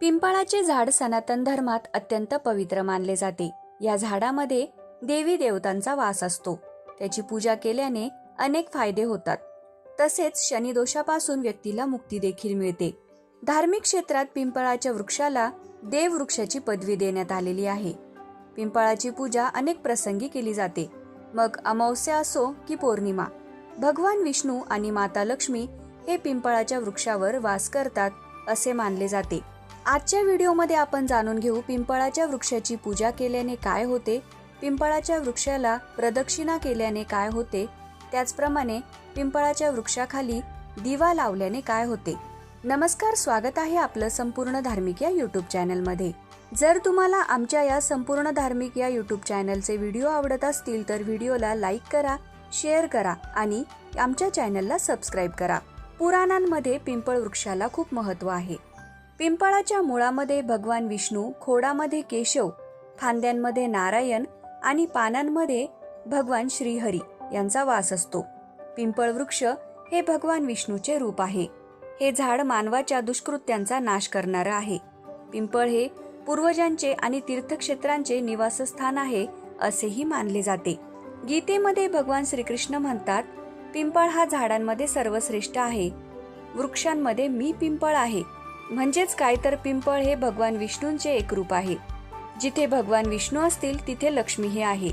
पिंपळाचे झाड सनातन धर्मात अत्यंत पवित्र मानले जाते. या झाडामध्ये देवी देवतांचा वास असतो. त्याची पूजा केल्याने अनेक फायदे होतात. तसेच शनिदोषापासून व्यक्तीला मुक्ती देखील मिळते. धार्मिक क्षेत्रात पिंपळाच्या वृक्षाला देव वृक्षाची पदवी देण्यात आलेली आहे. पिंपळाची पूजा अनेक प्रसंगी केली जाते. मग अमावस्या असो की पौर्णिमा भगवान विष्णू आणि माता लक्ष्मी हे पिंपळाच्या वृक्षावर वास करतात असे मानले जाते. आजच्या व्हिडिओमध्ये आपण जाणून घेऊ पिंपळाच्या वृक्षाची पूजा केल्याने काय होते पिंपळाच्या वृक्षाला प्रदक्षिणा केल्याने काय होते त्याचप्रमाणे पिंपळाच्या वृक्षाखाली दिवा लावल्याने काय होते. नमस्कार स्वागत आहे आपलं संपूर्ण धार्मिक या यूट्यूब चॅनलमध्ये. जर तुम्हाला आमच्या या संपूर्ण धार्मिक या यूट्यूब चॅनलचे व्हिडिओ आवडत असतील तर व्हिडिओला लाईक करा शेअर करा आणि आमच्या चॅनलला सबस्क्राईब करा. पुराणांमध्ये पिंपळ वृक्षाला खूप महत्त्व आहे. पिंपळाच्या मुळामध्ये भगवान विष्णू खोडामध्ये केशव फांद्यांमध्ये नारायण आणि पानांमध्ये भगवान श्रीहरी यांचा वास असतो. पिंपळ वृक्ष हे भगवान विष्णूचे रूप आहे. हे झाड मानवाच्या दुष्कृत्यांचा नाश करणारं आहे. पिंपळ हे पूर्वजांचे आणि तीर्थक्षेत्रांचे निवासस्थान आहे असेही मानले जाते. गीतेमध्ये भगवान श्रीकृष्ण म्हणतात पिंपळ हा झाडांमध्ये सर्वश्रेष्ठ आहे. वृक्षांमध्ये मी पिंपळ आहे. म्हणजेच काय तर पिंपळ हे भगवान विष्णूंचे एक रूप आहे. जिथे भगवान विष्णू असतील तिथे लक्ष्मी हे आहे.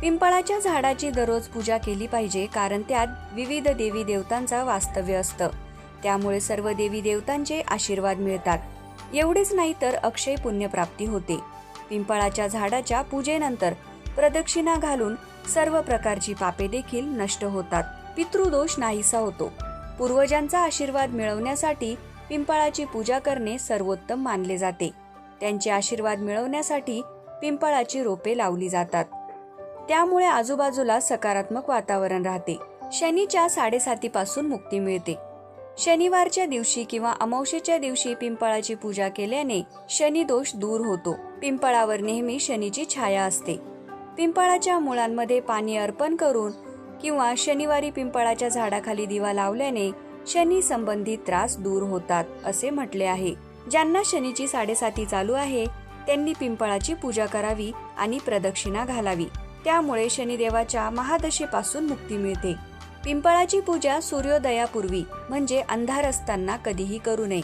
पिंपळाच्या झाडाची दररोज पूजा केली पाहिजे कारण त्यात विविध देवी देवतांचा वास्तव्य असतं. त्यामुळे सर्व देवी देवतांचे आशीर्वाद मिळतात. एवढेच नाही तर अक्षय पुण्यप्राप्ती होते. पिंपळाच्या झाडाच्या पूजेनंतर प्रदक्षिणा घालून सर्व प्रकारची पापे देखील नष्ट होतात. पितृदोष नाहीसा होतो. पूर्वजांचा आशीर्वाद मिळवण्यासाठी पिंपळाची पूजा करणे सर्वोत्तम मानले जाते. त्यांचे आशीर्वाद मिळवण्यासाठी पिंपळाची रोपे लावली जातात. त्यामुळे आजूबाजूला सकारात्मक वातावरण राहते. शनीच्या साडेसातीपासून मुक्ती मिळते. शनिवारच्या दिवशी किंवा अमावशेच्या दिवशी पिंपळाची पूजा केल्याने शनी दोष दूर होतो. पिंपळावर नेहमी शनीची छाया असते. पिंपळाच्या मुळांमध्ये पाणी अर्पण करून किंवा शनिवारी पिंपळाच्या झाडाखाली दिवा लावल्याने शनी संबंधित त्रास दूर होतात असे म्हटले आहे. ज्यांना शनीची साडेसाती चालू आहे त्यांनी पिंपळाची पूजा करावी आणि प्रदक्षिणा घालावी. त्यामुळे शनिदेवाच्या महादशेपासून मुक्ती मिळते. पिंपळाची पूजा सूर्योदयापूर्वी म्हणजे अंधार असताना कधीही करू नये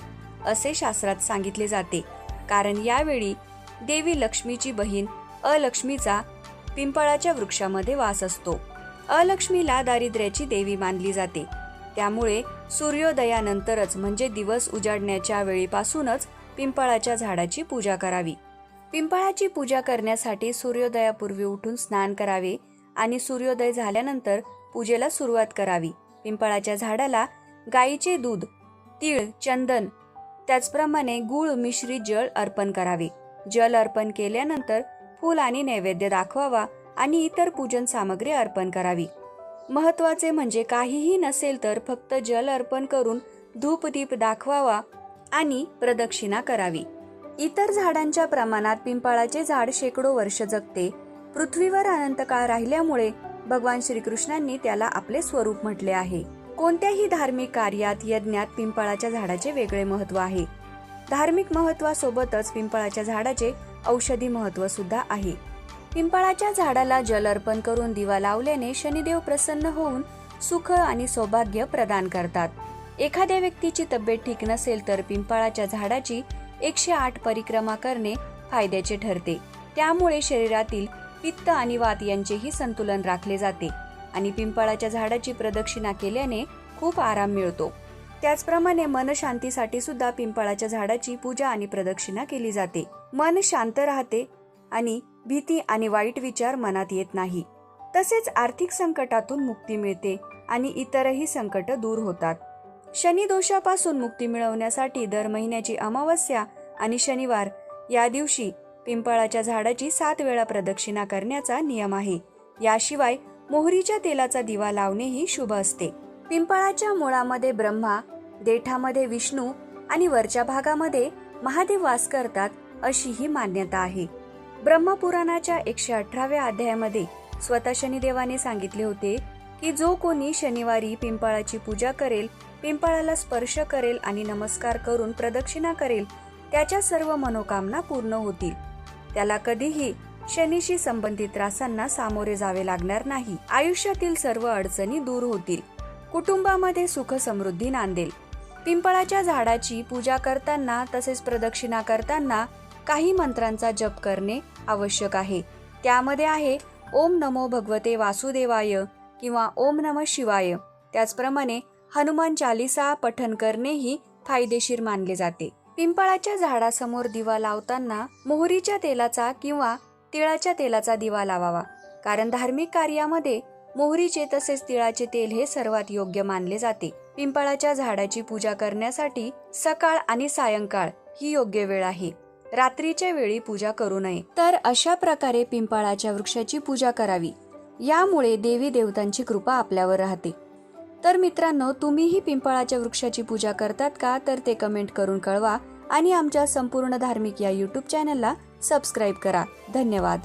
असे शास्त्रात सांगितले जाते. कारण यावेळी देवी लक्ष्मीची बहीण अलक्ष्मीचा पिंपळाच्या वृक्षामध्ये वास असतो. अलक्ष्मीला दारिद्र्याची देवी मानली जाते. त्यामुळे सूर्योदयानंतरच म्हणजे दिवस उजाडण्याच्या वेळीपासूनच पिंपळाच्या झाडाची पूजा करावी. पिंपळाची पूजा करण्यासाठी सूर्योदयापूर्वी उठून स्नान करावे आणि सूर्योदय झाल्यानंतर पूजेला सुरुवात करावी. पिंपळाच्या झाडाला गाईचे दूध तीळ चंदन त्याचप्रमाणे गुळ मिश्रित जल अर्पण करावे. जल अर्पण केल्यानंतर फूल आणि नैवेद्य दाखवावा आणि इतर पूजन सामग्री अर्पण करावी. महत्त्वाचे म्हणजे काहीही नसेल तर फक्त जल अर्पण करून धूपदीप दाखवावा आणि प्रदक्षिणा करावी. इतर झाडांच्या प्रमाणात पिंपळाचे झाड शेकडो वर्ष जगते. पृथ्वीवर अनंत काळ राहिल्यामुळे भगवान श्रीकृष्णांनी त्याला आपले स्वरूप म्हटले आहे. कोणत्याही धार्मिक कार्यात यज्ञात पिंपळाच्या झाडाचे वेगळे महत्त्व आहे. धार्मिक महत्वासोबतच पिंपळाच्या झाडाचे औषधी महत्त्व सुद्धा आहे. पिंपळाच्या झाडाला जल अर्पण करून दिवा लावल्याने शनिदेव प्रसन्न होऊन सुख आणि सौभाग्य प्रदान करतात. एखाद्या व्यक्तीची तब्येत ठीक नसेल तर पिंपळाच्या झाडाची एकशे आठ परिक्रमा करणे फायद्याचे ठरते. त्यामुळे शरीरातील पित्त आणि वात यांचेही संतुलन राखले जाते आणि पिंपळाच्या झाडाची प्रदक्षिणा केल्याने खूप आराम मिळतो. त्याचप्रमाणे मन शांतीसाठी सुद्धा पिंपळाच्या झाडाची पूजा आणि प्रदक्षिणा केली जाते. मन शांत राहते आणि भीती आणि वाईट विचार मनात येत नाही. तसेच आर्थिक संकटातून मुक्ती मिळते आणि इतरही संकट दूर होतात. शनी दोषापासून मुक्ती मिळवण्यासाठी दर महिन्याची अमावस्या आणि शनिवार या दिवशी पिंपळाच्या झाडाची सात वेळा प्रदक्षिणा करण्याचा नियम आहे. याशिवाय मोहरीच्या तेलाचा दिवा लावणेही शुभ असते. पिंपळाच्या मुळामध्ये ब्रह्मा देठामध्ये विष्णू आणि वरच्या भागामध्ये महादेव वास करतात अशी ही मान्यता आहे. ब्रह्मपुराणाच्या एकशे अठराव्या अध्यायामध्ये स्वतः शनिदेवाने सांगितले होते की जो कोणी शनिवारी पिंपळाची पूजा करेल पिंपळाला स्पर्श करेल आणि नमस्कार करून प्रदक्षिणा करेल त्याच्या सर्व मनोकामना पूर्ण होतील. त्याला कधीही शनीशी संबंधित त्रासांना सामोरे जावे लागणार नाही. आयुष्यातील सर्व अडचणी दूर होतील. कुटुंबामध्ये सुख समृद्धी नांदेल. पिंपळाच्या झाडाची पूजा करताना तसेच प्रदक्षिणा करताना काही मंत्रांचा जप करणे आवश्यक आहे. त्यामध्ये आहे ओम नमो भगवते वासुदेवाय किंवा ओम नम शिवाय. त्याचप्रमाणे हनुमान चालिसा पठन करणेही फायदेशीर मानले जाते. पिंपळाच्या झाडासमोर दिवा लावताना मोहरीच्या तेलाचा किंवा तिळाच्या तेलाचा दिवा लावावा. कारण धार्मिक कार्यामध्ये मोहरीचे तसेच तिळाचे तेल हे सर्वात योग्य मानले जाते. पिंपळाच्या झाडाची पूजा करण्यासाठी सकाळ आणि सायंकाळ ही योग्य वेळ आहे. रात्रीच्या वेळी पूजा करू नये. तर अशा प्रकारे पिंपळाच्या वृक्षाची पूजा करावी. यामुळे देवी देवतांची कृपा आपल्यावर राहते. तर मित्रांनो तुम्हीही पिंपळाच्या वृक्षाची पूजा करतात का? तर ते कमेंट करून कळवा आणि आमच्या संपूर्ण धार्मिक या यूट्यूब चॅनलला सबस्क्राईब करा. धन्यवाद.